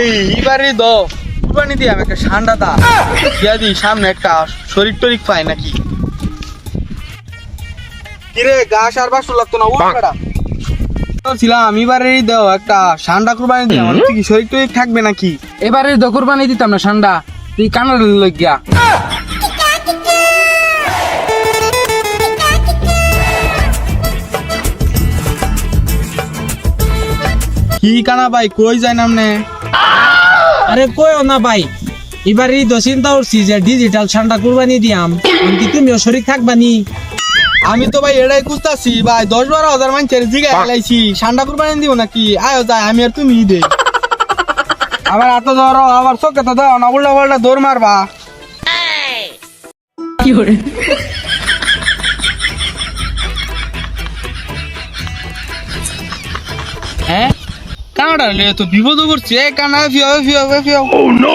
এই এবারে দ। কুরবানি দিয়ে আমি একটা ঠান্ডা দা। দিয়া দিই সামনে একটা শরীর টরিক পায় নাকি। কিরে গাছ আর বাসু লাগতো না ছিলাম এবারে দাও একটা ঠান্ডা কুরবানি দিয়ে। আমার কি শরীর টরিক থাকবে নাকি? এবারে কোরবানি দিতাম না ঠান্ডা তুই কানার লইয়া কি কানা ভাই কই যায় নামনে? আরে কইও না ভাই এবার এই তো চিন্তা করছি যে ডিজিটাল ঠান্ডা কুরবানি দিয়াম কি তুমিও শরীর থাকবানি আমি তো ভাই এটাই খুঁজতাছি ভাই দশ বারো হাজার মানুষের জিগা হেলাইছি ঠান্ডা কুরবানি দিব নাকি? আয়ো যাই আমি আর তুমি দে আবার এত ধরো আবার চোখে তো দাও না উল্টা পাল্টা দৌড় মারবা। হ্যাঁ? কানাডা লে তো বিপদ করছে। এ কানা ফিও ফিও ফিও ও নো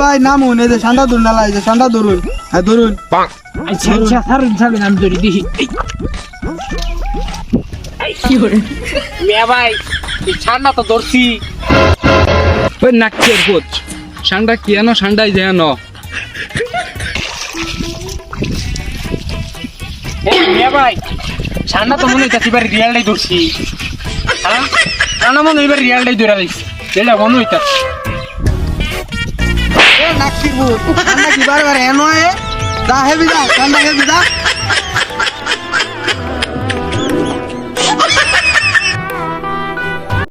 ভাই নামুন এই যে ঠান্ডা দূর নালা এই যে ঠান্ডা ধরুন হ্যাঁ ধরুন আচ্ছা আচ্ছা ছাড়ুন ছাড়ুন আমি ধরি দেখি। মিয়া ভাই এই তো ধরছি। ওই নাকের কোচ? ঠান্ডা কি আনো ঠান্ডাই যায় আনো? ভাই ঠান্ডা তো মনে হইতাছে এবার রিয়ালটাই ধরছি। হ্যাঁ? ঠান্ডা মনে এবার রিয়ালটাই ধরে দিচ্ছি এটা মনে হইতাছে। নাকি বারে বারে এ যা হেবি যা ঠান্ডা হেবি যা